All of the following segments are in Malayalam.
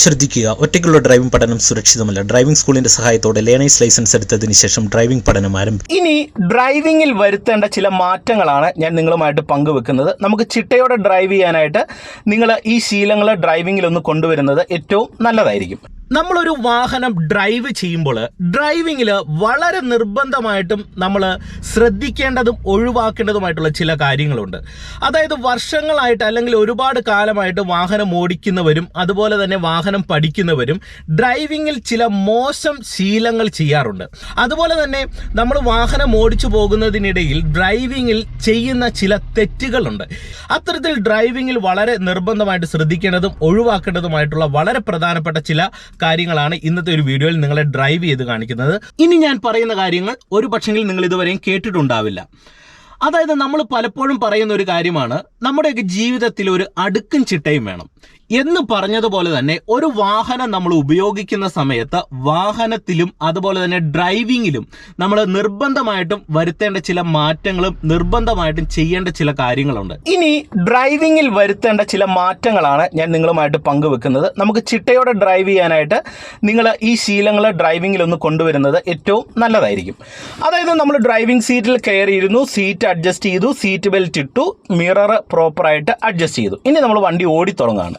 ശ്രദ്ധിക്കുക. ഒറ്റയ്ക്കുള്ള ഡ്രൈവിംഗ് പഠനം സുരക്ഷിതമല്ല. ഡ്രൈവിംഗ് സ്കൂളിന്റെ സഹായത്തോടെ ലേണേഴ്സ് ലൈസൻസ് എടുത്തതിന് ശേഷം ഡ്രൈവിംഗ് പഠനം ആരംഭിക്കും ഇനി ഡ്രൈവിംഗിൽ വരുത്തേണ്ട ചില മാറ്റങ്ങളാണ് ഞാൻ നിങ്ങളുമായിട്ട് പങ്കുവെക്കുന്നത്. നമുക്ക് ചിട്ടയോടെ ഡ്രൈവ് ചെയ്യാനായിട്ട് നിങ്ങൾ ഈ ശീലങ്ങൾ ഡ്രൈവിംഗിൽ ഒന്ന് കൊണ്ടുവരുന്നത് ഏറ്റവും നല്ലതായിരിക്കും. നമ്മളൊരു വാഹനം ഡ്രൈവ് ചെയ്യുമ്പോൾ ഡ്രൈവിങ്ങിൽ വളരെ നിർബന്ധമായിട്ടും നമ്മൾ ശ്രദ്ധിക്കേണ്ടതും ഒഴിവാക്കേണ്ടതുമായിട്ടുള്ള ചില കാര്യങ്ങളുണ്ട്. അതായത് വർഷങ്ങളായിട്ട് അല്ലെങ്കിൽ ഒരുപാട് കാലമായിട്ട് വാഹനം ഓടിക്കുന്നവരും അതുപോലെ തന്നെ വാഹനം പഠിക്കുന്നവരും ഡ്രൈവിങ്ങിൽ ചില മോശം ശീലങ്ങൾ ചെയ്യാറുണ്ട്. അതുപോലെ തന്നെ നമ്മൾ വാഹനം ഓടിച്ചു പോകുന്നതിനിടയിൽ ഡ്രൈവിങ്ങിൽ ചെയ്യുന്ന ചില തെറ്റുകളുണ്ട്. അത്തരത്തിൽ ഡ്രൈവിങ്ങിൽ വളരെ നിർബന്ധമായിട്ട് ശ്രദ്ധിക്കേണ്ടതും ഒഴിവാക്കേണ്ടതുമായിട്ടുള്ള വളരെ പ്രധാനപ്പെട്ട ചില കാര്യങ്ങളാണ് ഇന്നത്തെ ഒരു വീഡിയോയിൽ നിങ്ങളെ ഡ്രൈവ് ചെയ്ത് കാണിക്കുന്നത്. ഇനി ഞാൻ പറയുന്ന കാര്യങ്ങൾ ഒരു പക്ഷെങ്കിൽ നിങ്ങൾ ഇതുവരെയും കേട്ടിട്ടുണ്ടാവില്ല. അതായത് നമ്മൾ പലപ്പോഴും പറയുന്ന ഒരു കാര്യമാണ് നമ്മുടെയൊക്കെ ജീവിതത്തിൽ ഒരു അടുക്കും ചിട്ടയും വേണം. എന്ന് പറഞ്ഞതുപോലെ തന്നെ ഒരു വാഹനം നമ്മൾ ഉപയോഗിക്കുന്ന സമയത്ത് വാഹനത്തിലും അതുപോലെ തന്നെ ഡ്രൈവിങ്ങിലും നമ്മൾ നിർബന്ധമായിട്ടും വരുത്തേണ്ട ചില മാറ്റങ്ങളും നിർബന്ധമായിട്ടും ചെയ്യേണ്ട ചില കാര്യങ്ങളുണ്ട്. ഇനി ഡ്രൈവിങ്ങിൽ വരുത്തേണ്ട ചില മാറ്റങ്ങളാണ് ഞാൻ നിങ്ങളുമായിട്ട് പങ്കുവെക്കുന്നത്. നമുക്ക് ചിട്ടയോടെ ഡ്രൈവ് ചെയ്യാനായിട്ട് നിങ്ങൾ ഈ ശീലങ്ങൾ ഡ്രൈവിങ്ങിൽ ഒന്ന് കൊണ്ടുവരുന്നത് ഏറ്റവും നല്ലതായിരിക്കും. അതായത് നമ്മൾ ഡ്രൈവിംഗ് സീറ്റിൽ കയറിയിരുന്നു സീറ്റ് അഡ്ജസ്റ്റ് ചെയ്തു സീറ്റ് ബെൽറ്റ് ഇട്ടു മിറർ പ്രോപ്പറായിട്ട് അഡ്ജസ്റ്റ് ചെയ്തു. ഇനി നമ്മൾ വണ്ടി ഓടി തുടങ്ങുകയാണ്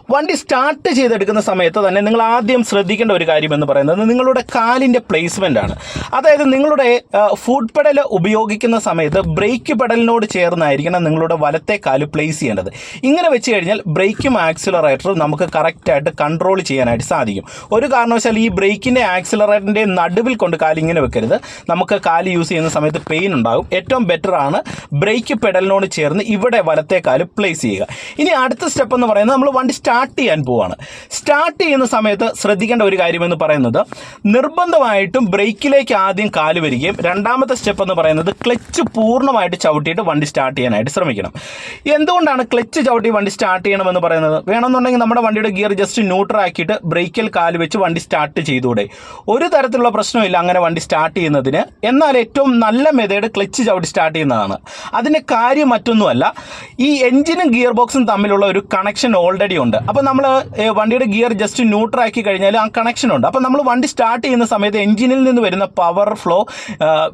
വണ്ടി സ്റ്റാർട്ട് ചെയ്തെടുക്കുന്ന സമയത്ത് തന്നെ നിങ്ങൾ ആദ്യം ശ്രദ്ധിക്കേണ്ട ഒരു കാര്യം എന്ന് പറയുന്നത് നിങ്ങളുടെ കാലിന്റെ പ്ലേസ്മെന്റ് ആണ്. അതായത് നിങ്ങളുടെ ഫുഡ് പെഡൽ ഉപയോഗിക്കുന്ന സമയത്ത് ബ്രേക്ക് പെഡലിനോട് ചേർന്നായിരിക്കണം നിങ്ങളുടെ വലത്തെ കാൽ പ്ലേസ് ചെയ്യേണ്ടത്. ഇങ്ങനെ വെച്ച് കഴിഞ്ഞാൽ ബ്രേക്കും ആക്സിലറേറ്ററും നമുക്ക് കറക്റ്റായിട്ട് കൺട്രോൾ ചെയ്യാനായിട്ട് സാധിക്കും. ഒരു കാരണവശാൽ ഈ ബ്രേക്കിന്റെ ആക്സിലറേറ്ററിന്റെ നടുവിൽ കൊണ്ട് കാൽ ഇങ്ങനെ വെക്കരുത്. നമുക്ക് കാൽ യൂസ് ചെയ്യുന്ന സമയത്ത് പെയിൻ ഉണ്ടാകും. ഏറ്റവും ബെറ്റർ ആണ് ബ്രേക്ക് പെഡലിനോട് ചേർന്ന് ഇവിടെ വലത്തെ കാൽ പ്ലേസ് ചെയ്യുക. ഇനി അടുത്ത സ്റ്റെപ്പ് എന്ന് പറയുന്നത് നമ്മൾ വണ്ടി സ്റ്റാർട്ട് ചെയ്യാൻ പോവാണ്. സ്റ്റാർട്ട് ചെയ്യുന്ന സമയത്ത് ശ്രദ്ധിക്കേണ്ട ഒരു കാര്യമെന്ന് പറയുന്നത് നിർബന്ധമായിട്ടും ബ്രേക്കിലേക്ക് ആദ്യം കാൽ വരികയും രണ്ടാമത്തെ സ്റ്റെപ്പ് എന്ന് പറയുന്നത് ക്ലച്ച് പൂർണമായിട്ട് ചവിട്ടിയിട്ട് വണ്ടി സ്റ്റാർട്ട് ചെയ്യാനായിട്ട് ശ്രമിക്കണം. എന്തുകൊണ്ടാണ് ക്ലച്ച് ചവിട്ടി വണ്ടി സ്റ്റാർട്ട് ചെയ്യണമെന്ന് പറയുന്നത്? വേണമെന്നുണ്ടെങ്കിൽ നമ്മുടെ വണ്ടിയുടെ ഗിയർ ജസ്റ്റ് ന്യൂട്രൽ ആക്കിയിട്ട് ബ്രേക്കിൽ കാൽ വെച്ച് വണ്ടി സ്റ്റാർട്ട് ചെയ്തുകൂടെ? ഒരു തരത്തിലുള്ള പ്രശ്നമില്ല അങ്ങനെ വണ്ടി സ്റ്റാർട്ട് ചെയ്യുന്നതിന്. എന്നാൽ ഏറ്റവും നല്ല മെതേഡ് ക്ലച്ച് ചവിട്ടി സ്റ്റാർട്ട് ചെയ്യുന്നതാണ്. അതിന്റെ കാര്യം മറ്റൊന്നുമല്ല. ഈ എഞ്ചിനും ഗിയർ ബോക്സും തമ്മിലുള്ള ഒരു കണക്ഷൻ ഓൾറെഡി ഉണ്ട്. അപ്പോൾ നമ്മൾ വണ്ടിയുടെ ഗിയർ ജസ്റ്റ് ന്യൂട്രൽ ആക്കി കഴിഞ്ഞാൽ ആ കണക്ഷൻ ഉണ്ട്. അപ്പോൾ നമ്മൾ വണ്ടി സ്റ്റാർട്ട് ചെയ്യുന്ന സമയത്ത് എഞ്ചിനിൽ നിന്ന് വരുന്ന പവർ ഫ്ലോ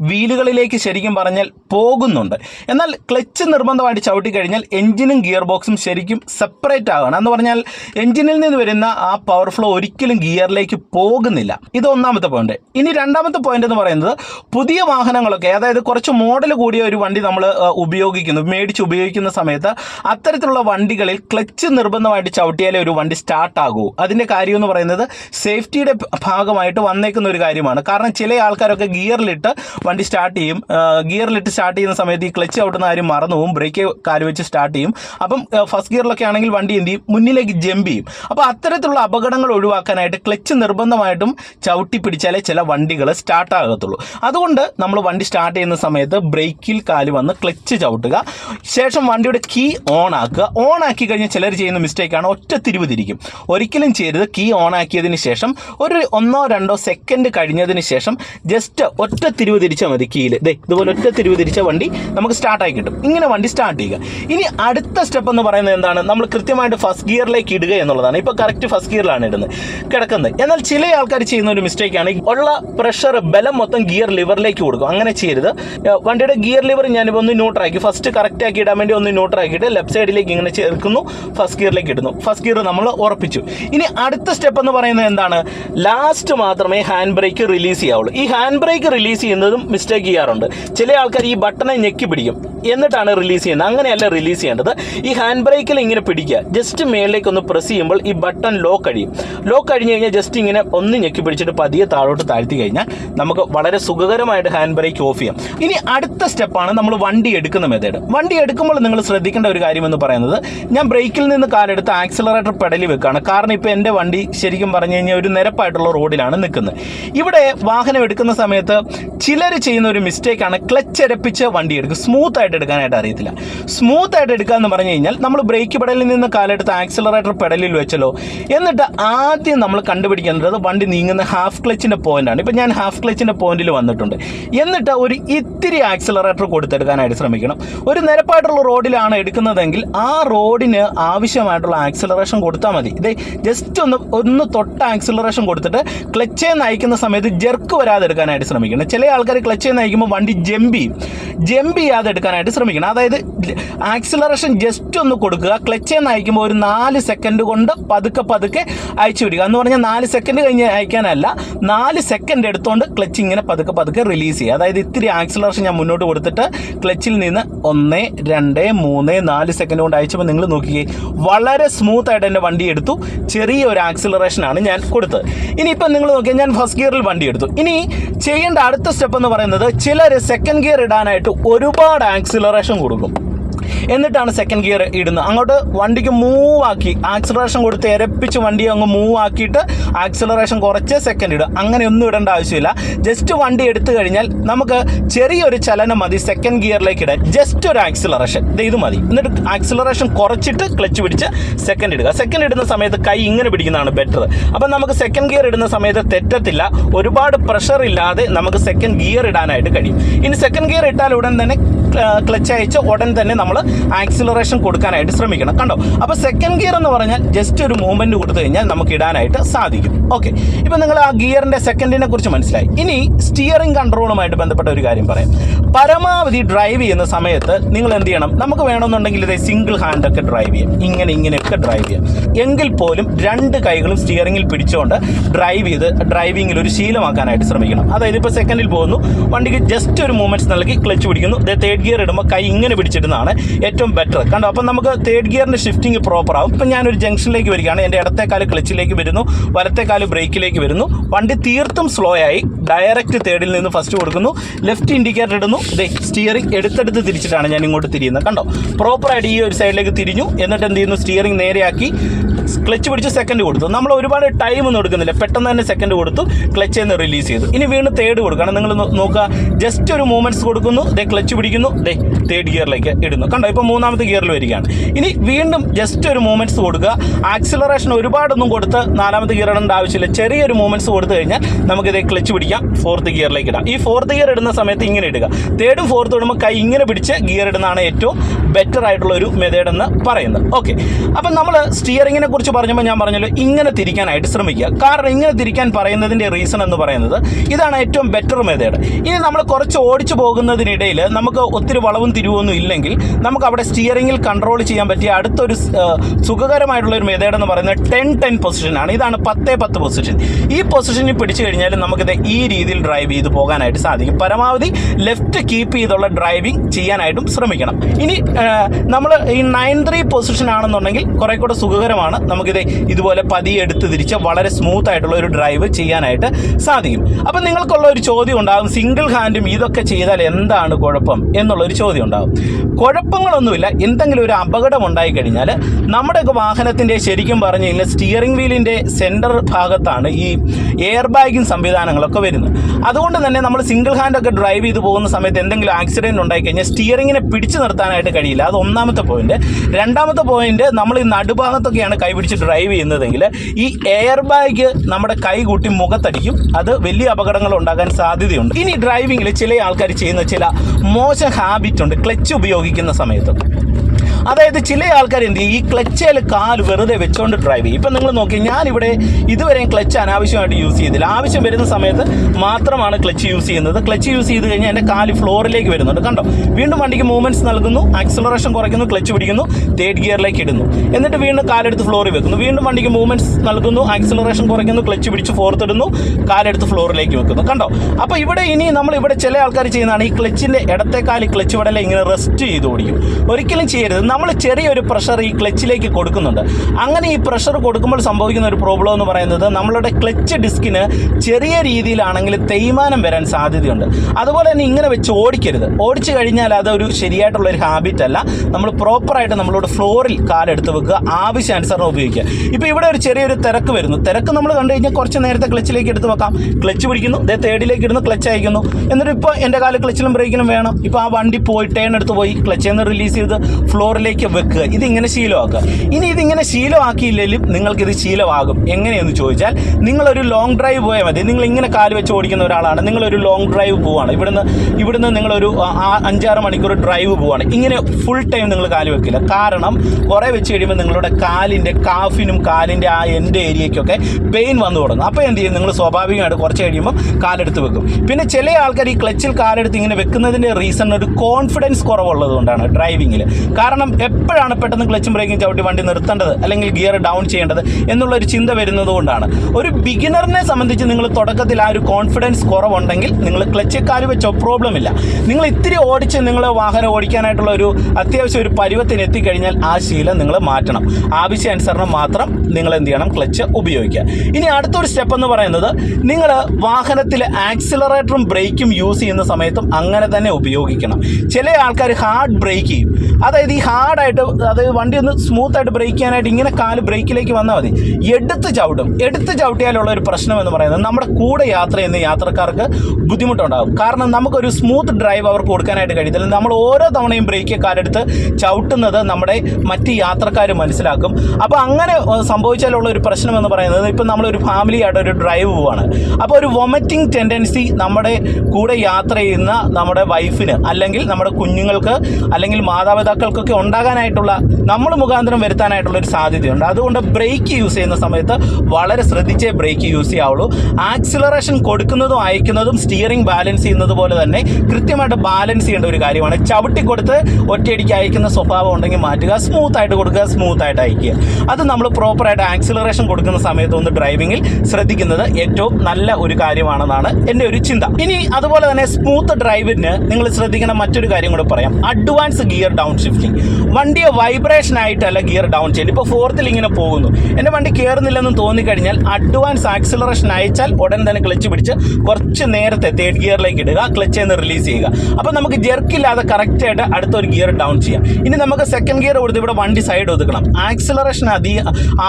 വീലുകളിലേക്ക് ശരിക്കും പറഞ്ഞാൽ പോകുന്നുണ്ട്. എന്നാൽ ക്ലച്ച് നിർബന്ധമായിട്ട് ചവിട്ടി കഴിഞ്ഞാൽ എഞ്ചിനും ഗിയർ ബോക്സും ശരിക്കും സെപ്പറേറ്റ് ആകണം. എന്ന് പറഞ്ഞാൽ എഞ്ചിനിൽ നിന്ന് വരുന്ന ആ പവർ ഫ്ലോ ഒരിക്കലും ഗിയറിലേക്ക് പോകുന്നില്ല. ഇത് ഒന്നാമത്തെ പോയിന്റ് ഇനി രണ്ടാമത്തെ പോയിന്റ് എന്ന് പറയുന്നത് പുതിയ വാഹനങ്ങളൊക്കെ അതായത് കുറച്ച് മോഡൽ കൂടിയ ഒരു വണ്ടി നമ്മൾ ഉപയോഗിക്കുന്നു മേടിച്ച് ഉപയോഗിക്കുന്ന സമയത്ത് അത്തരത്തിലുള്ള വണ്ടികളിൽ ക്ലച്ച് നിർബന്ധമായിട്ട് ചവിട്ടിയാലേ ഒരു വണ്ടി സ്റ്റാർട്ട് ആകൂ അതിന്റെ കാര്യം എന്ന് പറയുന്നത് സേഫ്റ്റിയുടെ ഭാഗമായിട്ട് വന്നേക്കുന്ന ഒരു കാര്യമാണ്. കാരണം ചില ആൾക്കാരൊക്കെ ഗിയറിലിട്ട് വണ്ടി സ്റ്റാർട്ട് ചെയ്യും. ഗിയറിലിട്ട് സ്റ്റാർട്ട് ചെയ്യുന്ന സമയത്ത് ഈ ക്ലച്ച് ഔട്ടുന്ന കാര്യം മറന്നു പോകും. ബ്രേക്ക് കാൽ വെച്ച് സ്റ്റാർട്ട് ചെയ്യും. അപ്പം ഫസ്റ്റ് ഗിയറിലൊക്കെ ആണെങ്കിൽ വണ്ടി എന്ത് ചെയ്യും? മുന്നിലേക്ക് ജമ്പ് ചെയ്യും. അപ്പോൾ അത്തരത്തിലുള്ള അപകടങ്ങൾ ഒഴിവാക്കാനായിട്ട് ക്ലച്ച് നിർബന്ധമായിട്ടും ചവിട്ടി പിടിച്ചാലേ ചില വണ്ടികൾ സ്റ്റാർട്ട് ആകത്തുള്ളൂ അതുകൊണ്ട് നമ്മൾ വണ്ടി സ്റ്റാർട്ട് ചെയ്യുന്ന സമയത്ത് ബ്രേക്കിൽ കാൽ വന്ന് ക്ലച്ച് ചവിട്ടുക. ശേഷം വണ്ടിയുടെ കീ ഓൺ ആക്കുക. ഓൺ ആക്കി കഴിഞ്ഞാൽ ചിലർ ചെയ്യുന്ന മിസ്റ്റേക്കാണ്. ഒറ്റ തിരിവ് തിരിക്കും ഒരിക്കലും ചെയ്യരുത്. കീ ഓൺ ആക്കിയതിന് ശേഷം ഒരു ഒന്നോ രണ്ടോ സെക്കൻഡ് കഴിഞ്ഞതിന് ശേഷം ജസ്റ്റ് ഒറ്റ തിരിവ് തിരിച്ചാൽ മതി കീയിൽ ദേ ഇതുപോലെ ഒറ്റ തിരിവ് തിരിച്ച വണ്ടി നമുക്ക് സ്റ്റാർട്ടായി കിട്ടും. ഇങ്ങനെ വണ്ടി സ്റ്റാർട്ട് ചെയ്യുക. ഇനി അടുത്ത സ്റ്റെപ്പ് എന്ന് പറയുന്നത് എന്താണ്? നമ്മൾ കൃത്യമായിട്ട് ഫസ്റ്റ് ഗിയറിലേക്ക് ഇടുക എന്നുള്ളതാണ്. ഇപ്പോൾ കറക്റ്റ് ഫസ്റ്റ് ഗിയറിലാണ് ഇടുന്നത്. കിടക്കുന്നത്. എന്നാൽ ചില ആൾക്കാർ ചെയ്യുന്ന ഒരു മിസ്റ്റേക്കാണ് ഉള്ള പ്രഷർ ബലം മൊത്തം ഗിയർ ലിവറിലേക്ക് കൊടുക്കും. അങ്ങനെ ചെയ്യരുത്. വണ്ടിയുടെ ഗിയർ ലിവർ ഞാനിപ്പോൾ ഒന്ന് ന്യൂട്രാക്കി ഫസ്റ്റ് കറക്റ്റ് ആക്കി ഇടാൻ വേണ്ടി ഒന്ന് ന്യൂട്രാക്കിയിട്ട് ലെഫ്റ്റ് സൈഡിലേക്ക് ഇങ്ങനെ ചേർക്കുന്നു. ഫസ്റ്റ് ഗിയറിലേക്ക് ഇടുന്നു. ഫസ്റ്റ് ഗിയർ നമ്മൾ ഉറപ്പിച്ചു. ഇനി അടുത്ത സ്റ്റെപ്പ് എന്ന് പറയുന്നത് എന്താണ്? ലാസ്റ്റ് മാത്രമേ ഹാൻഡ് ബ്രേക്ക് റിലീസ് ചെയ്യാവുള്ളൂ. ഈ ഹാൻഡ് ബ്രേക്ക് റിലീസ് ചെയ്യുന്നതും മിസ്റ്റേക്ക് ചെയ്യാറുണ്ട്. ചില ആൾക്കാർ ഈ ബട്ടണെ ഞെക്കി പിടിക്കും. എന്നിട്ടാണ് റിലീസ് ചെയ്യുന്നത്. അങ്ങനെയല്ല റിലീസ് ചെയ്യേണ്ടത്. ഈ ഹാൻഡ് ബ്രേക്കിൽ ഇങ്ങനെ പിടിക്കുക. ജസ്റ്റ് മേളിലേക്ക് ഒന്ന് പ്രസ് ചെയ്യുമ്പോൾ ഈ ബട്ടൺ ലോക്ക് കഴിയും ലോക്ക് കഴിഞ്ഞ് കഴിഞ്ഞാൽ ജസ്റ്റ് ഇങ്ങനെ ഒന്ന് ഞെക്കി പിടിച്ചിട്ട് പതിയെ താഴോട്ട് താഴ്ത്തി കഴിഞ്ഞാൽ നമുക്ക് വളരെ സുഖകരമായിട്ട് ഹാൻഡ് ബ്രേക്ക് ഓഫ് ചെയ്യാം. ഇനി അടുത്ത സ്റ്റെപ്പാണ് നമ്മൾ വണ്ടി എടുക്കുന്ന മെത്തേഡ് വണ്ടി എടുക്കുമ്പോൾ നിങ്ങൾ ശ്രദ്ധിക്കേണ്ട ഒരു കാര്യം എന്ന് പറയുന്നത് ഞാൻ ബ്രേക്കിൽ നിന്ന് കാലെടുത്ത് ആക്സിലറേറ്റർ പെടലി വെക്കുകയാണ് കാരണം ഇപ്പോൾ എന്റെ വണ്ടി ശരിക്കും പറഞ്ഞു കഴിഞ്ഞാൽ ഒരു നിരപ്പായിട്ടുള്ള റോഡിലാണ് നിൽക്കുന്നത്. ഇവിടെ വാഹനം എടുക്കുന്ന സമയത്ത് ചിലർ ചെയ്യുന്ന ഒരു മിസ്റ്റേക്കാണ് ക്ലച്ച് അരപ്പിച്ച് വണ്ടി എടുക്കും സ്മൂത്ത് ആയിട്ട് എടുക്കാനായിട്ട് അറിയത്തില്ല. സ്മൂത്ത് ആയിട്ട് എടുക്കുക എന്ന് പറഞ്ഞു കഴിഞ്ഞാൽ നമ്മൾ ബ്രേക്ക് പെടലിൽ നിന്ന് കാലെടുത്ത് ആക്സിലറേറ്റർ പെടലിൽ വെച്ചല്ലോ. എന്നിട്ട് ആദ്യം നമ്മൾ കണ്ടുപിടിക്കേണ്ടത് വണ്ടി നീങ്ങുന്ന ഹാഫ് ക്ലച്ചിന്റെ പോയിന്റാണ് ഇപ്പം ഞാൻ ഹാഫ് ക്ലച്ചിന്റെ പോയിന്റിൽ വന്നിട്ടുണ്ട്. എന്നിട്ട് ഒരു ഇത്തിരി ആക്സിലറേറ്റർ കൊടുത്തെടുക്കാനായിട്ട് ശ്രമിക്കണം. ഒരു നിരപ്പായിട്ടുള്ള റോഡിലാണ് എടുക്കുന്നതെങ്കിൽ ആ റോഡിന് ആവശ്യമായിട്ടുള്ള ആക്സിലറേഷൻ കൊടുത്താൽ മതി. ഇതേ ജസ്റ്റ് ഒന്ന് ഒന്ന് തൊട്ട് ആക്സിലറേഷൻ കൊടുത്തിട്ട് ക്ലച്ചേ നയിക്കുന്ന സമയത്ത് ജെർക്ക് വരാതെ എടുക്കാനായിട്ട് ശ്രമിക്കണം. ചില ആൾക്കാർ ക്ലച്ചേ നയിക്കുമ്പോൾ വണ്ടി ജമ്പ് ചെയ്യും. ജമ്പ് ചെയ്യാതെ എടുക്കാനായിട്ട് ശ്രമിക്കണം. അതായത് ആക്സിലറേഷൻ ജസ്റ്റ് ഒന്ന് കൊടുക്കുക. ക്ലച്ചേ നയിക്കുമ്പോൾ ഒരു നാല് സെക്കൻഡ് കൊണ്ട് പതുക്കെ പതുക്കെ അയച്ചു വിടുക. എന്ന് പറഞ്ഞാൽ നാല് സെക്കൻഡ് കഴിഞ്ഞ് അയക്കാനല്ല നാല് സെക്കൻഡ് എടുത്തുകൊണ്ട് ക്ലച്ച് ഇങ്ങനെ പതുക്കെ പതുക്കെ റിലീസ് ചെയ്യുക. അതായത് ഇത്തിരി ആക്സിലറേഷൻ ഞാൻ മുന്നോട്ട് കൊടുത്തിട്ട് ക്ലച്ചിൽ നിന്ന് ഒന്ന് രണ്ട് മൂന്ന് നാല് സെക്കൻഡ് കൊണ്ട് അയച്ചപ്പോൾ നിങ്ങൾ നോക്കിയേ വളരെ സ്മൂത്ത് ആയിട്ട് എന്റെ വണ്ടി എടുത്തു. ചെറിയ ഒരു ആക്സിലറേഷനാണ് ഞാൻ കൊടുത്തത്. ഇനിയിപ്പം നിങ്ങൾ നോക്കിയാൽ ഞാൻ ഫസ്റ്റ് ഗിയറിൽ വണ്ടി എടുത്തു. ഇനി ചെയ്യേണ്ട അടുത്ത സ്റ്റെപ്പ് എന്ന് പറയുന്നത് ചിലർ സെക്കൻഡ് ഗിയർ ഇടാനായിട്ട് ഒരുപാട് ആക്സിലറേഷൻ കൊടുക്കും. എന്നിട്ടാണ് സെക്കൻഡ് ഗിയർ ഇടുന്നത്. അങ്ങോട്ട് വണ്ടിക്ക് മൂവ് ആക്കി. ആക്സിലറേഷൻ കൊടുത്ത് എരപ്പിച്ച് വണ്ടി അങ്ങ് മൂവ് ആക്കിയിട്ട് ആക്സിലറേഷൻ കുറച്ച് സെക്കൻഡ് ഇടുക. അങ്ങനെ ഒന്നും ഇടേണ്ട ആവശ്യമില്ല. ജസ്റ്റ് വണ്ടി എടുത്തു കഴിഞ്ഞാൽ നമുക്ക് ചെറിയൊരു ചലനം മതി സെക്കൻഡ് ഗിയറിലേക്ക് ഇടാൻ. ജസ്റ്റ് ഒരു ആക്സിലറേഷൻ ഇത് മതി. എന്നിട്ട് ആക്സിലറേഷൻ കുറച്ചിട്ട് ക്ലച്ച് പിടിച്ച് സെക്കൻഡ് ഇടുക. സെക്കൻഡ് ഇടുന്ന സമയത്ത് കൈ ഇങ്ങനെ പിടിക്കുന്നതാണ് ബെറ്റർ അപ്പം നമുക്ക് സെക്കൻഡ് ഗിയർ ഇടുന്ന സമയത്ത് തെറ്റത്തില്ല. ഒരുപാട് പ്രഷർ ഇല്ലാതെ നമുക്ക് സെക്കൻഡ് ഗിയർ ഇടാനായിട്ട് കഴിയും. ഇനി സെക്കൻഡ് ഗിയർ ഇട്ടാൽ ഉടൻ തന്നെ ക്ലച്ച് അയച്ച് ഉടൻ തന്നെ നമ്മൾ ആക്സിലറേഷൻ കൊടുക്കാനായിട്ട് ശ്രമിക്കണം. കണ്ടോ? അപ്പോൾ സെക്കൻഡ് ഗിയർ എന്ന് പറഞ്ഞാൽ ജസ്റ്റ് ഒരു മൂവ്മെന്റ് കൊടുത്തു കഴിഞ്ഞാൽ നമുക്ക് ഇടാനായിട്ട് സാധിക്കും. ഓക്കെ ഇപ്പൊ നിങ്ങൾ ആ ഗിയറിന്റെ സെക്കൻഡിനെ കുറിച്ച് മനസ്സിലായി. ഇനി സ്റ്റിയറിംഗ് കൺട്രോളുമായിട്ട് ബന്ധപ്പെട്ട ഒരു കാര്യം പറയാം. പരമാവധി ഡ്രൈവ് ചെയ്യുന്ന സമയത്ത് നിങ്ങൾ എന്ത് ചെയ്യണം? നമുക്ക് വേണമെന്നുണ്ടെങ്കിൽ ഇത് സിംഗിൾ ഹാൻഡ് ഒക്കെ ഡ്രൈവ് ചെയ്യാം. ഇങ്ങനെ ഇങ്ങനെയൊക്കെ ഡ്രൈവ് ചെയ്യാം. എങ്കിൽ പോലും രണ്ട് കൈകളും സ്റ്റിയറിംഗിൽ പിടിച്ചുകൊണ്ട് ഡ്രൈവ് ചെയ്ത് ഡ്രൈവിംഗിൽ ഒരു ശീലമാക്കാനായിട്ട് ശ്രമിക്കണം. അതായത് ഇപ്പോൾ സെക്കൻഡിൽ പോകുന്നു. വണ്ടിക്ക് ജസ്റ്റ് ഒരു മൂവ്മെന്റ്സ് നൽകി ക്ലച്ച് പിടിക്കുന്നു. തേർഡ് ഗിയർ ഇടുമ്പോൾ കൈ ഇങ്ങനെ പിടിച്ചിടുന്നതാണ് ഏറ്റവും ബെറ്റർ കണ്ടോ അപ്പം നമുക്ക് തേർഡ് ഗിയറിന്റെ ഷിഫ്റ്റിംഗ് പ്രോപ്പർ ആവും. ഇപ്പം ഞാനൊരു ജംഗ്ഷനിലേക്ക് വരികയാണ്. എന്റെ ഇടത്തെ കാൽ ക്ലച്ചിലേക്ക് വരുന്നു. വലത്തെ കാൽ ബ്രേക്കിലേക്ക് വരുന്നു. വണ്ടി തീർത്തും സ്ലോ ആയി. ഡയറക്റ്റ് തേർഡിൽ നിന്ന് ഫസ്റ്റ് കൊടുക്കുന്നു. ലെഫ്റ്റ് ഇൻഡിക്കേറ്റർ ഇടുന്നു. ദേ സ്റ്റിയറിംഗ് എടുത്തെടുത്ത് തിരിച്ചിട്ടാണ് ഞാൻ ഇങ്ങോട്ട് തിരിയുന്നത്. കണ്ടോ പ്രോപ്പറായിട്ട് ഈ ഒരു സൈഡിലേക്ക് തിരിഞ്ഞു. എന്നിട്ട് എന്ത് ചെയ്യുന്നു? സ്റ്റിയറിംഗ് നേരെയാക്കി. ക്ലച്ച് പിടിച്ച് സെക്കൻഡ് കൊടുത്തു. നമ്മൾ ഒരുപാട് ടൈം ഒന്നും എടുക്കുന്നില്ല. പെട്ടെന്ന് തന്നെ സെക്കൻഡ് കൊടുത്തു. ക്ലച്ച് നിന്ന് റിലീസ് ചെയ്തു. ഇനി വീണ്ടും തേർഡ് കൊടുക്കണം നിങ്ങൾ നോക്കുക. ജസ്റ്റ് ഒരു മൂവ്മെന്റ്സ് കൊടുക്കുന്നു. ദേ ക്ലച്ച് പിടിക്കുന്നു. ദേ തേർഡ് ഗിയറിലേക്ക് ഇടുന്നു. കണ്ടോ? ഇപ്പോൾ മൂന്നാമത്തെ ഗിയറിൽ വരികയാണ്. ഇനി വീണ്ടും ജസ്റ്റ് ഒരു മൂവ്മെന്റ്സ് കൊടുക്കുക. ആക്സിലറേഷൻ ഒരുപാടൊന്നും കൊടുത്ത് നാലാമത്തെ ഗിയർ ഇടേണ്ട ആവശ്യമില്ല. ചെറിയൊരു മൂവ്മെന്റ്സ് കൊടുത്തു കഴിഞ്ഞാൽ നമുക്ക് ഇതേ ക്ലച്ച് പിടിക്കാം. ഫോർത്ത് ഗിയറിലേക്ക് ഇടാം. ഈ ഫോർത്ത് ഗിയർ ഇടുന്ന സമയത്ത് ഇങ്ങനെ ഇടുക. തേർഡും ഫോർത്തും ഇടുമ്പോൾ കൈ ഇങ്ങനെ പിടിച്ച് ഗിയർ ഇടുന്നതാണ് ഏറ്റവും ബെറ്റർ ആയിട്ടുള്ള ഒരു മെത്തേഡ് എന്ന് പറയുന്നത്. ഓക്കെ അപ്പം നമ്മൾ സ്റ്റിയറിങ്ങിനെ കുറിച്ച് പറഞ്ഞപ്പോൾ ഞാൻ പറഞ്ഞല്ലോ ഇങ്ങനെ തിരിക്കാനായിട്ട് ശ്രമിക്കുക. കാരണം ഇങ്ങനെ തിരിക്കാൻ പറയുന്നതിന്റെ റീസൺ എന്ന് പറയുന്നത് ഇതാണ് ഏറ്റവും ബെറ്റർ മെത്തേഡ് ഇനി നമ്മൾ കുറച്ച് ഓടിച്ചു പോകുന്നതിനിടയിൽ നമുക്ക് ഒത്തിരി വളവും തിരിവൊന്നും ഇല്ലെങ്കിൽ നമുക്ക് അവിടെ സ്റ്റിയറിംഗിൽ കൺട്രോൾ ചെയ്യാൻ പറ്റിയ അടുത്തൊരു സുഖകരമായിട്ടുള്ള ഒരു മെത്തേഡ് എന്ന് പറയുന്നത് ടെൻ ടെൻ പൊസിഷനാണ് ഇതാണ് പത്തേ പത്ത് പൊസിഷൻ ഈ പൊസിഷനിൽ പിടിച്ചു കഴിഞ്ഞാൽ നമുക്കിത് ഈ രീതിയിൽ ഡ്രൈവ് ചെയ്ത് പോകാനായിട്ട് സാധിക്കും. പരമാവധി ലെഫ്റ്റ് കീപ്പ് ചെയ്തുള്ള ഡ്രൈവിംഗ് ചെയ്യാനായിട്ടും ശ്രമിക്കണം. ഇനി നമ്മൾ ഈ നയൻ ത്രീ പൊസിഷൻ ആണെന്നുണ്ടെങ്കിൽ കുറെ കൂടെ സുഖകരമാണ്. നമുക്കിത് ഇതുപോലെ പതിയെ എടുത്ത് തിരിച്ച് വളരെ സ്മൂത്ത് ആയിട്ടുള്ള ഒരു ഡ്രൈവ് ചെയ്യാനായിട്ട് സാധിക്കും. അപ്പം നിങ്ങൾക്കുള്ള ഒരു ചോദ്യം ഉണ്ടാകും സിംഗിൾ ഹാൻഡും ഇതൊക്കെ ചെയ്താൽ എന്താണ് കുഴപ്പം എന്നുള്ളൊരു ചോദ്യം ഉണ്ടാകും. കുഴപ്പങ്ങളൊന്നുമില്ല എന്തെങ്കിലും ഒരു അപകടം ഉണ്ടായി കഴിഞ്ഞാൽ നമ്മുടെ വാഹനത്തിന്റെ ശരിക്കും പറഞ്ഞു കഴിഞ്ഞാൽ സ്റ്റിയറിംഗ് വീലിന്റെ സെന്റർ ഭാഗത്താണ് ഈ എയർ ബാഗിങ് സംവിധാനങ്ങളൊക്കെ വരുന്നത്. അതുകൊണ്ട് തന്നെ നമ്മൾ സിംഗിൾ ഹാൻഡൊക്കെ ഡ്രൈവ് ചെയ്ത് പോകുന്ന സമയത്ത് എന്തെങ്കിലും ആക്സിഡന്റ് ഉണ്ടായി കഴിഞ്ഞാൽ സ്റ്റിയറിങ്ങിനെ പിടിച്ചു നിർത്താനായിട്ട് കഴിയില്ല. അത് ഒന്നാമത്തെ പോയിന്റ് രണ്ടാമത്തെ പോയിന്റ് നമ്മൾ ഈ നടുഭാഗത്തൊക്കെയാണ് കൈ പിടിച്ച് ഡ്രൈവ് ചെയ്യുന്നതെങ്കിൽ ഈ എയർ ബാഗ് നമ്മുടെ കൈ കൂട്ടി മുഖത്തടിക്കും. അത് വലിയ അപകടങ്ങൾ ഉണ്ടാകാൻ സാധ്യതയുണ്ട്. ഇനി ഡ്രൈവിങ്ങിൽ ചില ആൾക്കാർ ചെയ്യുന്ന ചില മോശം ഹാബിറ്റ് ഉണ്ട്. ക്ലച്ച് ഉപയോഗിക്കുന്ന സമയത്ത്. അതായത് ചില ആൾക്കാർ എന്ത് ചെയ്യും? ഈ ക്ലച്ചയിൽ കാൽ വെറുതെ വെച്ചുകൊണ്ട് ഡ്രൈവ് ചെയ്യും. ഇപ്പം നിങ്ങൾ നോക്കി ഞാനിവിടെ ഇതുവരെയും ക്ലച്ച് അനാവശ്യമായിട്ട് യൂസ് ചെയ്തില്ല. ആവശ്യം വരുന്ന സമയത്ത് മാത്രമാണ് ക്ലച്ച് യൂസ് ചെയ്യുന്നത്. ക്ലച്ച് യൂസ് ചെയ്ത് കഴിഞ്ഞാൽ എന്റെ കാൽ ഫ്ലോറിലേക്ക് വരുന്നുണ്ട്. കണ്ടോ? വീണ്ടും വണ്ടിക്ക് മൂവ്മെന്റ്സ് നൽകുന്നു. ആക്സലറേഷൻ കുറയ്ക്കുന്നു ക്ലച്ച് പിടിക്കുന്നു തേർഡ് ഗിയറിലേക്ക് ഇടുന്നു. എന്നിട്ട് വീണ്ടും കാലെടുത്ത് ഫ്ലോറിൽ വെക്കുന്നു. വീണ്ടും വണ്ടിക്ക് മൂവ്മെന്റ്സ് നൽകുന്നു ആക്സലറേഷൻ കുറയ്ക്കുന്നു ക്ലച്ച് പിടിച്ച് ഫോർത്ത് ഇടുന്നു കാലെടുത്ത് ഫ്ലോറിലേക്ക് വെക്കുന്നു. കണ്ടോ? അപ്പോൾ ഇവിടെ ഇനി നമ്മൾ ഇവിടെ ചില ആൾക്കാർ ചെയ്യുന്നതാണ് ഈ ക്ലച്ചിന്റെ ഇടത്തെ കാൽ ക്ലച്ച് വിടലെ ഇങ്ങനെ റെസ്റ്റ് ചെയ്ത് ഓടിക്കും. ഒരിക്കലും ചെയ്യരുത്. നമ്മൾ ചെറിയൊരു പ്രഷർ ഈ ക്ലച്ചിലേക്ക് കൊടുക്കുന്നുണ്ട്. അങ്ങനെ ഈ പ്രഷർ കൊടുക്കുമ്പോൾ സംഭവിക്കുന്ന ഒരു പ്രോബ്ലം എന്ന് പറയുന്നത് നമ്മളുടെ ക്ലച്ച് ഡിസ്കിന് ചെറിയ രീതിയിലാണെങ്കിൽ തേയ്മാനം വരാൻ സാധ്യതയുണ്ട്. അതുപോലെ തന്നെ ഇങ്ങനെ വെച്ച് ഓടിക്കരുത്. ഓടിച്ചു കഴിഞ്ഞാൽ അതൊരു ശരിയായിട്ടുള്ള ഒരു ഹാബിറ്റ് അല്ല. നമ്മൾ പ്രോപ്പറായിട്ട് നമ്മളോട് ഫ്ലോറിൽ കാലെടുത്ത് വെക്കുക ആവശ്യാനുസരണം ഉപയോഗിക്കുക. ഇപ്പോൾ ഇവിടെ ഒരു ചെറിയൊരു തിരക്ക് വരുന്നു. തിരക്ക് നമ്മൾ കണ്ടു കഴിഞ്ഞാൽ കുറച്ച് നേരത്തെ ക്ലച്ചിലേക്ക് എടുത്ത് വെക്കാം. ക്ലച്ച് പിടിക്കുന്നു ദേ തേർഡിലേക്ക് ഇടുന്നു ക്ലച്ച് അയക്കുന്നു. എന്നിട്ട് ഇപ്പോൾ എന്റെ കാൽ ക്ലച്ചിലും ബ്രേക്കിലും വേണം. ഇപ്പോൾ ആ വണ്ടി പോയി ടേൺ എടുത്ത് പോയി ക്ലച്ചിൽ നിന്ന് റിലീസ് ചെയ്ത് ഫ്ലോറിലേക്ക് ഗിയറിലേക്ക് വെക്കുക. ഇതിങ്ങനെ ശീലമാക്കുക. ഇനി ഇതിങ്ങനെ ശീലമാക്കിയില്ലെങ്കിലും നിങ്ങൾക്കിത് ശീലമാകും. എങ്ങനെയെന്ന് ചോദിച്ചാൽ നിങ്ങളൊരു ലോങ് ഡ്രൈവ് പോയാൽ മതി. നിങ്ങൾ ഇങ്ങനെ കാൽ വെച്ച് ഓടിക്കുന്ന ഒരാളാണ്. നിങ്ങളൊരു ലോങ് ഡ്രൈവ് പോവാണ്. ഇവിടുന്ന് ഇവിടുന്ന് നിങ്ങളൊരു അഞ്ചാറ് മണിക്കൂർ ഡ്രൈവ് പോവാണ്. ഇങ്ങനെ ഫുൾ ടൈം നിങ്ങൾ കാൽ വെക്കില്ല. കാരണം കുറേ വെച്ച് കഴിയുമ്പോൾ നിങ്ങളുടെ കാലിന്റെ കാഫിനും കാലിന്റെ ആ എന്റെ ഏരിയയ്ക്കൊക്കെ പെയിൻ വന്നു തുടങ്ങും. അപ്പോൾ എന്ത് ചെയ്യും? നിങ്ങൾ സ്വാഭാവികമായിട്ട് കുറച്ച് കഴിയുമ്പോൾ കാലെടുത്ത് വെക്കും. പിന്നെ ചില ആൾക്കാർ ഈ ക്ലച്ചിൽ കാലെടുത്ത് ഇങ്ങനെ വെക്കുന്നതിന്റെ റീസൺ ഒരു കോൺഫിഡൻസ് കുറവുള്ളത് കൊണ്ടാണ് ഡ്രൈവിങ്ങിൽ കാരണം എപ്പോഴാണ് പെട്ടെന്ന് ക്ലച്ചും ബ്രേക്കും ചവിട്ടി വണ്ടി നിർത്തേണ്ടത്? അല്ലെങ്കിൽ ഗിയർ ഡൗൺ ചെയ്യേണ്ടത്? എന്നുള്ള ഒരു ചിന്ത വരുന്നത് കൊണ്ടാണ് ഒരു ബിഗിനറിനെ സംബന്ധിച്ച് നിങ്ങൾ തുടക്കത്തിൽ ആ ഒരു കോൺഫിഡൻസ് കുറവുണ്ടെങ്കിൽ നിങ്ങൾ ക്ലച്ച് കാൽ വെച്ചോ പ്രോബ്ലം ഇല്ല. നിങ്ങൾ ഇത്തിരി ഓടിച്ച് നിങ്ങൾ വാഹനം ഓടിക്കാനായിട്ടുള്ള ഒരു അത്യാവശ്യം ഒരു പരുവത്തിന് എത്തിക്കഴിഞ്ഞാൽ ആ ശീലം നിങ്ങൾ മാറ്റണം. ആവശ്യാനുസരണം മാത്രം നിങ്ങൾ എന്ത് ചെയ്യണം? ക്ലച്ച് ഉപയോഗിക്കുക. ഇനി അടുത്തൊരു സ്റ്റെപ്പ് എന്ന് പറയുന്നത് നിങ്ങൾ വാഹനത്തിൽ ആക്സിലറേറ്ററും ബ്രേക്കും യൂസ് ചെയ്യുന്ന സമയത്തും അങ്ങനെ തന്നെ ഉപയോഗിക്കണം. ചില ആൾക്കാർ ഹാർഡ് ബ്രേക്ക് ചെയ്യും. അതായത് ഈ ഹാർഡായിട്ട് അതായത് വണ്ടി ഒന്ന് സ്മൂത്ത് ആയിട്ട് ബ്രേക്ക് ചെയ്യാനായിട്ട് ഇങ്ങനെ കാൽ ബ്രേക്കിലേക്ക് വന്നാൽ മതി. എടുത്ത് ചവിട്ടും. എടുത്ത് ചവിട്ടിയാലുള്ള ഒരു പ്രശ്നം എന്ന് പറയുന്നത് നമ്മുടെ കൂടെ യാത്ര ചെയ്യുന്ന യാത്രക്കാർക്ക് ബുദ്ധിമുട്ടുണ്ടാകും. കാരണം നമുക്കൊരു സ്മൂത്ത് ഡ്രൈവ് അവർക്ക് കൊടുക്കാനായിട്ട് കഴിയത്തില്ല. നമ്മൾ ഓരോ തവണയും ബ്രേക്ക് കാലെടുത്ത് ചവിട്ടുന്നത് നമ്മുടെ മറ്റ് യാത്രക്കാർ മനസ്സിലാക്കും. അപ്പോൾ അങ്ങനെ സംഭവിച്ചാലുള്ള ഒരു പ്രശ്നം എന്ന് പറയുന്നത് ഇപ്പം നമ്മളൊരു ഫാമിലിയായിട്ട് ഒരു ഡ്രൈവ് പോവാണ്. അപ്പോൾ ഒരു വൊമിറ്റിംഗ് ടെൻഡൻസി നമ്മുടെ കൂടെ യാത്ര ചെയ്യുന്ന നമ്മുടെ വൈഫിന് അല്ലെങ്കിൽ നമ്മുടെ കുഞ്ഞുങ്ങൾക്ക് അല്ലെങ്കിൽ മാതാപിതാക്കൾക്കൊക്കെ ഉണ്ടാകാനായിട്ടുള്ള നമ്മൾ മുഖാന്തരം വരുത്താനായിട്ടുള്ള ഒരു സാധ്യതയുണ്ട്. അതുകൊണ്ട് ബ്രേക്ക് യൂസ് ചെയ്യുന്ന സമയത്ത് വളരെ ശ്രദ്ധിച്ചേ ബ്രേക്ക് യൂസ് ചെയ്യാവുള്ളൂ. ആക്സിലറേഷൻ കൊടുക്കുന്നതും അയക്കുന്നതും സ്റ്റിയറിംഗ് ബാലൻസ് ചെയ്യുന്നത് പോലെ തന്നെ കൃത്യമായിട്ട് ബാലൻസ് ചെയ്യേണ്ട ഒരു കാര്യമാണ്. ചവിട്ടി കൊടുത്ത് ഒറ്റയടിക്ക് അയക്കുന്ന സ്വഭാവം ഉണ്ടെങ്കിൽ മാറ്റുക സ്മൂത്ത് ആയിട്ട് കൊടുക്കുക സ്മൂത്ത് ആയിട്ട് അയക്കുക. അത് നമ്മൾ പ്രോപ്പറായിട്ട് ആക്സിലറേഷൻ കൊടുക്കുന്ന സമയത്ത് ഒന്ന് ശ്രദ്ധിക്കുന്നത് ഏറ്റവും നല്ല ഒരു കാര്യമാണെന്നാണ് എന്റെ ഒരു ചിന്ത. ഇനി അതുപോലെ തന്നെ സ്മൂത്ത് ഡ്രൈവിന് നിങ്ങൾ ശ്രദ്ധിക്കുന്ന മറ്റൊരു കാര്യം കൂടെ പറയാം. അഡ്വാൻസ് ഗിയർ ഡൗൺ ഷിഫ്റ്റിംഗ് വണ്ടിയെ വൈബ്രേഷൻ ആയിട്ടല്ല ഗിയർ ഡൗൺ ചെയ്യുന്നത്. ഇപ്പോൾ ഫോർത്തിൽ ഇങ്ങനെ പോകുന്നു. എന്റെ വണ്ടി കയറുന്നില്ലെന്ന് തോന്നിക്കഴിഞ്ഞാൽ അഡ്വാൻസ് ആക്സിലറേഷൻ അയച്ചാൽ ഉടൻ തന്നെ ക്ലച്ച് പിടിച്ച് കുറച്ച് നേരത്തെ തേർഡ് ഗിയറിലേക്ക് ഇടുക ക്ലച്ച് എന്ന് റിലീസ് ചെയ്യുക. അപ്പോൾ നമുക്ക് ജെർക്കില്ലാതെ കറക്റ്റായിട്ട് അടുത്തൊരു ഗിയർ ഡൗൺ ചെയ്യാം. ഇനി നമുക്ക് സെക്കൻഡ് ഗിയർ കൊടുത്ത് ഇവിടെ വണ്ടി സൈഡ് ഒതുക്കണം. ആക്സിലറേഷൻ അതി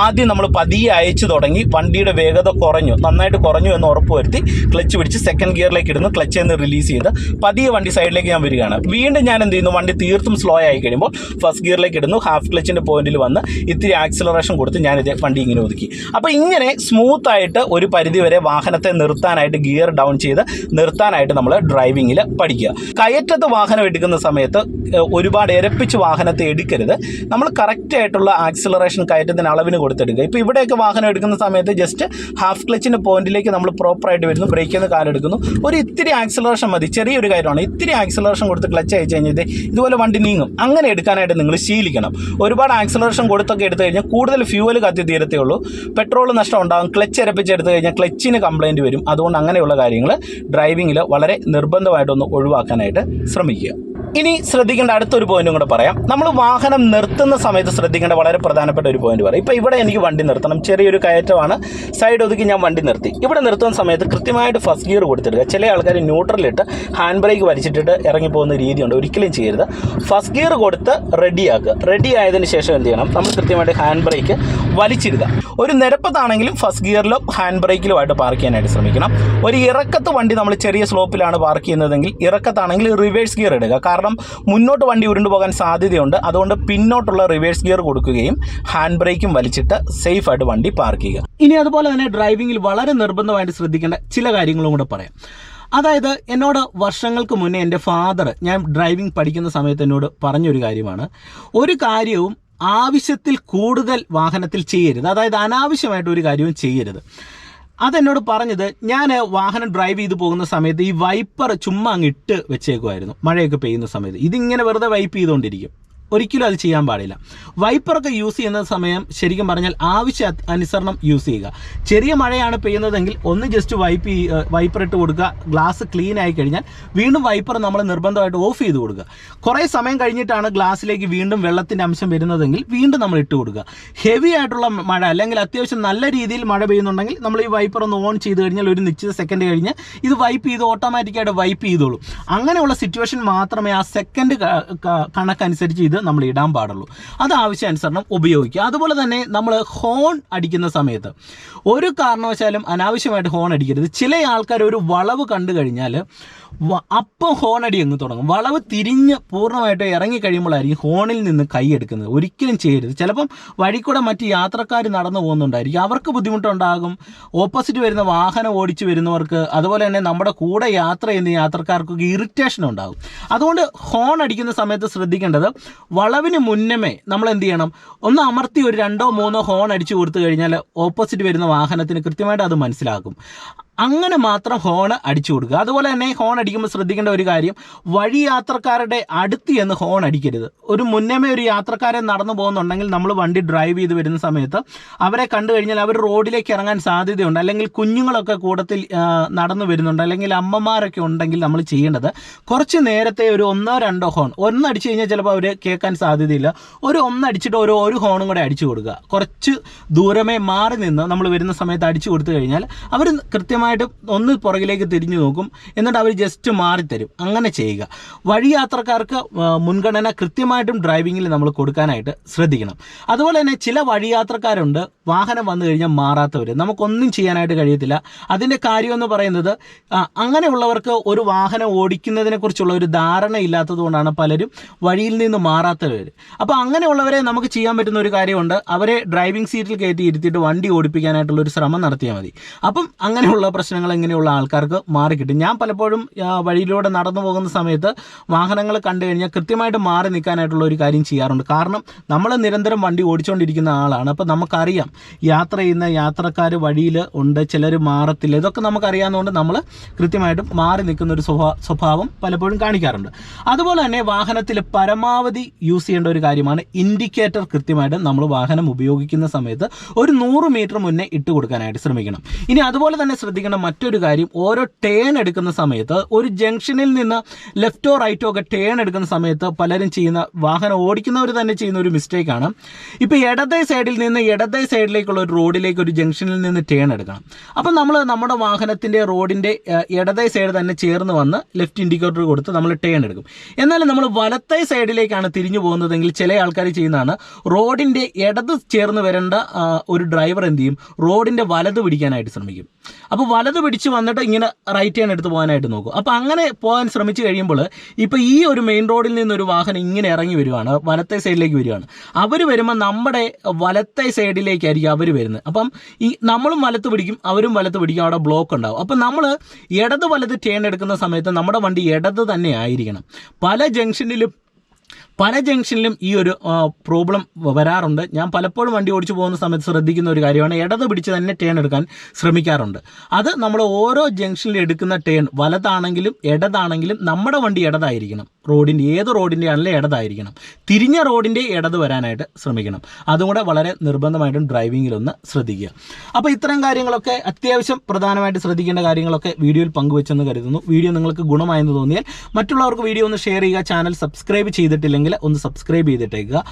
ആദ്യം നമ്മൾ പതിയെ അയച്ചു തുടങ്ങി വണ്ടിയുടെ വേഗത കുറഞ്ഞു നന്നായിട്ട് കുറഞ്ഞു എന്ന് ഉറപ്പുവരുത്തി ക്ലച്ച് പിടിച്ച് സെക്കൻഡ് ഗിയറിലേക്ക് ഇടുന്നു ക്ലച്ച് എന്ന് റിലീസ് ചെയ്ത് പതിയെ വണ്ടി സൈഡിലേക്ക് ഞാൻ വരികയാണ്. വീണ്ടും ഞാൻ എന്ത് ചെയ്യുന്നു? വണ്ടി തീർത്തും സ്ലോ ആയി കഴിയുമ്പോൾ ഫസ്റ്റ് ഗിയറിലേക്ക് ഇടുന്നു. ഹാഫ് ക്ലച്ചിന്റെ പോയിന്റിൽ വന്ന് ഇത്തിരി ആക്സിലറേഷൻ കൊടുത്ത് ഞാൻ ഇതേ വണ്ടി ഇങ്ങനെ ഒതുക്കി. അപ്പോൾ ഇങ്ങനെ സ്മൂത്ത് ആയിട്ട് ഒരു പരിധിവരെ വാഹനത്തെ നിർത്താനായിട്ട് ഗിയർ ഡൗൺ ചെയ്ത് നിർത്താനായിട്ട് നമ്മൾ ഡ്രൈവിങ്ങിൽ പഠിക്കുക. കയറ്റത്ത് വാഹനം എടുക്കുന്ന സമയത്ത് ഒരുപാട് ഇരപ്പിച്ച് വാഹനത്തെ എടുക്കരുത്. നമ്മൾ കറക്റ്റ് ആയിട്ടുള്ള ആക്സിലറേഷൻ കയറ്റത്തിന് അളവിന് കൊടുത്തെടുക്കുക ഇപ്പോൾ ഇവിടെയൊക്കെ വാഹനം എടുക്കുന്ന സമയത്ത് ജസ്റ്റ് ഹാഫ് ക്ലച്ചിന്റെ പോയിന്റിലേക്ക് നമ്മൾ പ്രോപ്പറായിട്ട് വരുന്നു. ബ്രേക്കിൽ നിന്ന് കാലെടുക്കുന്നു ഒരു ഇത്തിരി ആക്സിലറേഷൻ മതി. ചെറിയൊരു കാര്യമാണ്. ഇത്തിരി ആക്സിലറേഷൻ കൊടുത്ത് ക്ലച്ച് അയച്ചു കഴിഞ്ഞാൽ ഇതുപോലെ വണ്ടി നീങ്ങും. അങ്ങനെ എടുക്കാനായിട്ട് നിങ്ങൾ ശീലിക്കണം. ഒരുപാട് ആക്സലറേഷൻ കൊടുത്തൊക്കെ എടുത്തു കഴിഞ്ഞാൽ കൂടുതൽ ഫ്യൂവൽ കത്തി തീരത്തേ ഉള്ളൂ. പെട്രോൾ നഷ്ടം ഉണ്ടാകും ക്ലച്ച് ഇരപ്പിച്ച് എടുത്തു കഴിഞ്ഞാൽ ക്ലച്ചിന് കംപ്ലൈന്റ് വരും. അതുകൊണ്ട് അങ്ങനെയുള്ള കാര്യങ്ങൾ ഡ്രൈവിങ്ങിൽ വളരെ നിർബന്ധമായിട്ടൊന്ന് ഒഴിവാക്കാനായിട്ട് ശ്രമിക്കുക. ഇനി ശ്രദ്ധിക്കേണ്ട അടുത്തൊരു പോയിന്റും കൂടെ പറയാം. നമ്മൾ വാഹനം നിർത്തുന്ന സമയത്ത് ശ്രദ്ധിക്കേണ്ട വളരെ പ്രധാനപ്പെട്ട ഒരു പോയിന്റ് പറയാം. ഇപ്പോൾ ഇവിടെ എനിക്ക് വണ്ടി നിർത്തണം. ചെറിയൊരു കയറ്റമാണ്. സൈഡ് ഒതുക്കി ഞാൻ വണ്ടി നിർത്തി. ഇവിടെ നിർത്തുന്ന സമയത്ത് കൃത്യമായിട്ട് ഫസ്റ്റ് ഗിയർ കൊടുത്തിടുക ചില ആൾക്കാർ ന്യൂട്രലിട്ട് ഹാൻഡ് ബ്രേക്ക് വലിച്ചിട്ടിട്ട് ഇറങ്ങി പോകുന്ന രീതിയുണ്ട്. ഒരിക്കലും ചെയ്യരുത്. ഫസ്റ്റ് ഗിയർ കൊടുത്ത് റെഡിയാക്കുക. റെഡി ആയതിനു ശേഷം എന്ത് ചെയ്യണം? നമ്മൾ കൃത്യമായിട്ട് ഹാൻഡ് ബ്രേക്ക് വലിച്ചിടുക. ഒരു നിരപ്പത്താണെങ്കിലും ഫസ്റ്റ് ഗിയറിലോ ഹാൻഡ് ബ്രേക്കിലോ ആയിട്ട് പാർക്ക് ചെയ്യാനായിട്ട് ശ്രമിക്കണം. ഒരു ഇറക്കത്ത് വണ്ടി നമ്മൾ ചെറിയ സ്ലോപ്പിലാണ് പാർക്ക് ചെയ്യുന്നതെങ്കിൽ ഇറക്കത്താണെങ്കിൽ റിവേഴ്സ് ഗിയർ ഇടുക. കാരണം മുന്നോട്ട് വണ്ടി ഉരുണ്ടു പോകാൻ സാധ്യതയുണ്ട്. അതുകൊണ്ട് പിന്നോട്ടുള്ള റിവേഴ്സ് ഗിയർ കൊടുക്കുകയും ഹാൻഡ് ബ്രേക്കും വലിച്ചിട്ട് സേഫ് ആയിട്ട് വണ്ടി പാർക്ക് ചെയ്യുക. ഇനി അതുപോലെ തന്നെ ഡ്രൈവിംഗിൽ വളരെ നിർബന്ധമായിട്ട് ശ്രദ്ധിക്കേണ്ട ചില കാര്യങ്ങളും കൂടെ പറയാം. അതായത് എന്നോട് വർഷങ്ങൾക്ക് മുന്നേ എന്റെ ഫാദർ ഞാൻ ഡ്രൈവിംഗ് പഠിക്കുന്ന സമയത്ത് എന്നോട് പറഞ്ഞൊരു കാര്യമാണ്. ഒരു കാര്യവും ആവശ്യത്തിൽ കൂടുതൽ വാഹനത്തിൽ ചെയ്യരുത്. അതായത് അനാവശ്യമായിട്ട് ഒരു കാര്യവും ചെയ്യരുത്. അതെന്നോട് പറഞ്ഞത് ഞാൻ വാഹനം ഡ്രൈവ് ചെയ്ത് പോകുന്ന സമയത്ത് ഈ വൈപ്പർ ചുമ്മാ അങ്ങ് ഇട്ട് വെച്ചേക്കുമായിരുന്നു മഴയൊക്കെ പെയ്യുന്ന സമയത്ത്. ഇതിങ്ങനെ വെറുതെ വൈപ്പ് ചെയ്തുകൊണ്ടിരിക്കും ഒരിക്കലും അത് ചെയ്യാൻ പാടില്ല. വൈപ്പറൊക്കെ യൂസ് ചെയ്യുന്ന സമയം ശരിക്കും പറഞ്ഞാൽ ആവശ്യ അനുസരണം യൂസ് ചെയ്യുക. ചെറിയ മഴയാണ് പെയ്യുന്നതെങ്കിൽ ഒന്ന് ജസ്റ്റ് വൈപ്പ് വൈപ്പർ ഇട്ട് കൊടുക്കുക. ഗ്ലാസ് ക്ലീൻ ആയി കഴിഞ്ഞാൽ വീണ്ടും വൈപ്പർ നമ്മൾ നിർബന്ധമായിട്ട് ഓഫ് ചെയ്ത് കൊടുക്കുക. കുറേ സമയം കഴിഞ്ഞിട്ടാണ് ഗ്ലാസ്സിലേക്ക് വീണ്ടും വെള്ളത്തിന്റെ അംശം വരുന്നതെങ്കിൽ വീണ്ടും നമ്മൾ ഇട്ട് കൊടുക്കുക. ഹെവി ആയിട്ടുള്ള മഴ അല്ലെങ്കിൽ അത്യാവശ്യം നല്ല രീതിയിൽ മഴ പെയ്യുന്നുണ്ടെങ്കിൽ നമ്മൾ ഈ വൈപ്പർ ഒന്ന് ഓൺ ചെയ്ത് കഴിഞ്ഞാൽ ഒരു നിശ്ചിത സെക്കൻഡ് കഴിഞ്ഞ് ഇത് വൈപ്പ് ചെയ്ത് ഓട്ടോമാറ്റിക്കായിട്ട് വൈപ്പ് ചെയ്തോളും. അങ്ങനെയുള്ള സിറ്റുവേഷൻ മാത്രമേ ആ സെക്കൻഡ് കണക്കനുസരിച്ച് ഇത് നമ്മൾ ഇടാൻ പാടുള്ളൂ. അത് ആവശ്യാനുസരണം ഉപയോഗിക്കുക. അതുപോലെ തന്നെ നമ്മൾ ഹോൺ അടിക്കുന്ന സമയത്ത് ഒരു കാരണവശാലും അനാവശ്യമായിട്ട് ഹോൺ അടിക്കരുത്. ചില ആൾക്കാർ ഒരു വളവ് കണ്ടു കഴിഞ്ഞാൽ അപ്പം ഹോൺ അടി അങ്ങ് തുടങ്ങും. വളവ് തിരിഞ്ഞ് പൂർണമായിട്ട് ഇറങ്ങി കഴിയുമ്പോഴായിരിക്കും ഹോണിൽ നിന്ന് കൈയെടുക്കുന്നത് ഒരിക്കലും ചെയ്യരുത്. ചിലപ്പം വഴിക്കൂടെ കൂടെ മറ്റ് യാത്രക്കാർ നടന്നു പോകുന്നുണ്ടായിരിക്കും. അവർക്ക് ബുദ്ധിമുട്ടുണ്ടാകും. ഓപ്പോസിറ്റ് വരുന്ന വാഹനം ഓടിച്ചു വരുന്നവർക്ക് അതുപോലെ തന്നെ നമ്മുടെ കൂടെ യാത്ര ചെയ്യുന്ന യാത്രക്കാർക്കൊക്കെ ഇറിറ്റേഷൻ ഉണ്ടാകും. അതുകൊണ്ട് ഹോൺ അടിക്കുന്ന സമയത്ത് ശ്രദ്ധിക്കേണ്ടത് വളവിന് മുന്നമേ നമ്മൾ എന്ത് ചെയ്യണം ഒന്ന് അമർത്തി ഒരു രണ്ടോ മൂന്നോ ഹോൺ അടിച്ചു കൊടുത്തു കഴിഞ്ഞാൽ ഓപ്പോസിറ്റ് വരുന്ന വാഹനത്തിന് കൃത്യമായിട്ട് അത് മനസ്സിലാക്കും അങ്ങനെ മാത്രം ഹോൺ അടിച്ചു കൊടുക്കുക. അതുപോലെ തന്നെ ഹോൺ അടിക്കുമ്പോൾ ശ്രദ്ധിക്കേണ്ട ഒരു കാര്യം വഴി യാത്രക്കാരുടെ അടുത്ത് എന്ന് ഹോൺ അടിക്കരുത്. ഒരു മുന്നമേ ഒരു യാത്രക്കാരൻ നടന്നു പോകുന്നുണ്ടെങ്കിൽ നമ്മൾ വണ്ടി ഡ്രൈവ് ചെയ്ത് വരുന്ന സമയത്ത് അവരെ കണ്ടു കഴിഞ്ഞാൽ അവർ റോഡിലേക്ക് ഇറങ്ങാൻ സാധ്യതയുണ്ട്. അല്ലെങ്കിൽ കുഞ്ഞുങ്ങളൊക്കെ കൂട്ടത്തിൽ നടന്നു വരുന്നുണ്ട്. അല്ലെങ്കിൽ അമ്മമാരൊക്കെ ഉണ്ടെങ്കിൽ നമ്മൾ ചെയ്യേണ്ടത് കുറച്ച് നേരത്തെ ഒരു ഒന്നോ രണ്ടോ ഹോൺ ഒന്നടിച്ചു കഴിഞ്ഞാൽ ചിലപ്പോൾ അവർ കേൾക്കാൻ സാധ്യതയില്ല. ഒരു ഒന്നടിച്ചിട്ട് ഒരു ഒരു ഹോണും കൂടെ അടിച്ചു കൊടുക്കുക. കുറച്ച് ദൂരമേ മാറി നിന്ന് നമ്മൾ വരുന്ന സമയത്ത് അടിച്ചു കൊടുത്തു കഴിഞ്ഞാൽ അവർ കൃത്യമായിട്ട് ഒന്ന് പുറകിലേക്ക് തിരിഞ്ഞു നോക്കും. എന്നിട്ട് അവർ ജസ്റ്റ് മാറിത്തരും. അങ്ങനെ ചെയ്യുക. വഴി യാത്രക്കാർക്ക് മുൻഗണന കൃത്യമായിട്ടും ഡ്രൈവിങ്ങിൽ നമ്മൾ കൊടുക്കാനായിട്ട് ശ്രദ്ധിക്കണം. അതുപോലെ തന്നെ ചില വഴി യാത്രക്കാരുണ്ട് വാഹനം വന്നു കഴിഞ്ഞാൽ മാറാത്തവർ നമുക്കൊന്നും ചെയ്യാനായിട്ട് കഴിയത്തില്ല. അതിന്റെ കാര്യം എന്ന് പറയുന്നത് അങ്ങനെയുള്ളവർക്ക് ഒരു വാഹനം ഓടിക്കുന്നതിനെക്കുറിച്ചുള്ള ഒരു ധാരണ ഇല്ലാത്തതുകൊണ്ടാണ് പലരും വഴിയിൽ നിന്ന് മാറാത്തവർ അപ്പോൾ അങ്ങനെയുള്ളവരെ നമുക്ക് ചെയ്യാൻ പറ്റുന്ന ഒരു കാര്യമുണ്ട്. അവരെ ഡ്രൈവിംഗ് സീറ്റിൽ കയറ്റി ഇരുത്തിയിട്ട് വണ്ടി ഓടിപ്പിക്കാനായിട്ടുള്ള ഒരു ശ്രമം നടത്തിയാൽ മതി. അപ്പം അങ്ങനെയുള്ള പ്രശ്നങ്ങൾ ഇങ്ങനെയുള്ള ആൾക്കാർക്ക് മാറിക്കിട്ടും ഞാൻ പലപ്പോഴും വഴിയിലൂടെ നടന്നു പോകുന്ന സമയത്ത് വാഹനങ്ങൾ കണ്ടു കഴിഞ്ഞാൽ കൃത്യമായിട്ട് മാറി നിൽക്കാനായിട്ടുള്ള ഒരു കാര്യം ചെയ്യാറുണ്ട്. കാരണം നമ്മൾ നിരന്തരം വണ്ടി ഓടിച്ചുകൊണ്ടിരിക്കുന്ന ആളാണ്. അപ്പോൾ നമുക്കറിയാം യാത്ര ചെയ്യുന്ന യാത്രക്കാർ വഴിയിൽ ഉണ്ട് ചിലർ മാറത്തില്ല. ഇതൊക്കെ നമുക്കറിയാവുന്നതുകൊണ്ട് നമ്മൾ കൃത്യമായിട്ടും മാറി നിൽക്കുന്ന ഒരു സ്വഭാ സ്വഭാവം പലപ്പോഴും കാണിക്കാറുണ്ട്. അതുപോലെ തന്നെ വാഹനത്തിൽ പരമാവധി യൂസ് ചെയ്യേണ്ട ഒരു കാര്യമാണ് ഇൻഡിക്കേറ്റർ കൃത്യമായിട്ട് നമ്മൾ വാഹനം ഉപയോഗിക്കുന്ന സമയത്ത് ഒരു നൂറ് മീറ്റർ മുന്നേ ഇട്ട് കൊടുക്കാനായിട്ട് ശ്രമിക്കണം. ഇനി അതുപോലെ തന്നെ ശ്രദ്ധിക്കേണ്ട മറ്റൊരു കാര്യം ഓരോ ടേൺ എടുക്കുന്ന സമയത്ത് ഒരു ജംഗ്ഷനിൽ നിന്ന് ലെഫ്റ്റോ റൈറ്റോ ഒക്കെ ടേൺ എടുക്കുന്ന സമയത്ത് പലരും ചെയ്യുന്ന വാഹനം ഓടിക്കുന്നവർ തന്നെ ചെയ്യുന്ന ഒരു മിസ്റ്റേക്കാണ് ഇപ്പോൾ ഇടതേ സൈഡിൽ നിന്ന് ഇടതേ സൈഡിലേക്കുള്ള ഒരു റോഡിലേക്ക് ഒരു ജംഗ്ഷനിൽ നിന്ന് ടേൺ എടുക്കണം. അപ്പം നമ്മൾ നമ്മുടെ വാഹനത്തിന്റെ റോഡിന്റെ ഇടതേ സൈഡ് തന്നെ ചേർന്ന് വന്ന് ലെഫ്റ്റ് ഇൻഡിക്കേറ്റർ കൊടുത്ത് നമ്മൾ ടേൺ എടുക്കും. എന്നാൽ നമ്മൾ വലത്തേ സൈഡിലേക്കാണ് തിരിഞ്ഞു പോകുന്നതെങ്കിൽ ചില ആൾക്കാർ ചെയ്യുന്നതാണ് റോഡിന്റെ ഇടത് ചേർന്ന് വരേണ്ട ഒരു ഡ്രൈവർ എന്ത് ചെയ്യും? റോഡിന്റെ വലത് പിടിക്കാനായിട്ട് ശ്രമിക്കും. അപ്പോൾ വലത് പിടിച്ച് വന്നിട്ട് ഇങ്ങനെ റൈറ്റ് ഹാൻഡ് എടുത്ത് പോകാനായിട്ട് നോക്കും. അപ്പോൾ അങ്ങനെ പോകാൻ ശ്രമിച്ചു കഴിയുമ്പോൾ ഇപ്പോൾ ഈ ഒരു മെയിൻ റോഡിൽ നിന്നൊരു വാഹനം ഇങ്ങനെ ഇറങ്ങി വരുവാണ് വലത്തെ സൈഡിലേക്ക് വരികയാണ്. അവർ വരുമ്പോൾ നമ്മുടെ വലത്തെ സൈഡിലേക്കായിരിക്കും അവർ വരുന്നത്. അപ്പം ഈ നമ്മളും വലത്ത് പിടിക്കും അവരും വലത്ത് പിടിക്കും അവിടെ ബ്ലോക്ക് ഉണ്ടാവും. അപ്പം നമ്മൾ ഇടത് വലത് ടേൺ എടുക്കുന്ന സമയത്ത് നമ്മുടെ വണ്ടി ഇടത് തന്നെ ആയിരിക്കണം. പല ജംഗ്ഷനിലും പല ജംഗ്ഷനിലും ഈ ഒരു പ്രോബ്ലം വരാറുണ്ട്. ഞാൻ പലപ്പോഴും വണ്ടി ഓടിച്ചു പോകുന്ന സമയത്ത് ശ്രദ്ധിക്കുന്ന ഒരു കാര്യമാണ്. ഇടത് പിടിച്ച് തന്നെ ടേൺ എടുക്കാൻ ശ്രമിക്കാറുണ്ട്. അത് നമ്മൾ ഓരോ ജംഗ്ഷനിൽ എടുക്കുന്ന ടേൺ വലതാണെങ്കിലും ഇടതാണെങ്കിലും നമ്മുടെ വണ്ടി ഇടതായിരിക്കണം. റോഡിന്റെ ഏത് റോഡിന്റെ ആണെങ്കിലും ഇടതായിരിക്കണം. തിരിഞ്ഞ റോഡിന്റെ ഇടത് വരാനായിട്ട് ശ്രമിക്കണം. അതും കൂടെ വളരെ നിർബന്ധമായിട്ടും ഡ്രൈവിങ്ങിലൊന്ന് ശ്രദ്ധിക്കുക. അപ്പോൾ ഇത്തരം കാര്യങ്ങളൊക്കെ അത്യാവശ്യം പ്രധാനമായിട്ട് ശ്രദ്ധിക്കേണ്ട കാര്യങ്ങളൊക്കെ വീഡിയോയിൽ പങ്കുവെച്ചെന്ന് കരുതുന്നു. വീഡിയോ നിങ്ങൾക്ക് ഗുണമായെന്ന് തോന്നിയാൽ മറ്റുള്ളവർക്ക് വീഡിയോ ഒന്ന് ഷെയർ ചെയ്യുക. ചാനൽ സബ്സ്ക്രൈബ് ചെയ്തിട്ടില്ലെങ്കിൽ ഒന്ന് സബ്സ്ക്രൈബ് ചെയ്തിട്ടേക്കുക.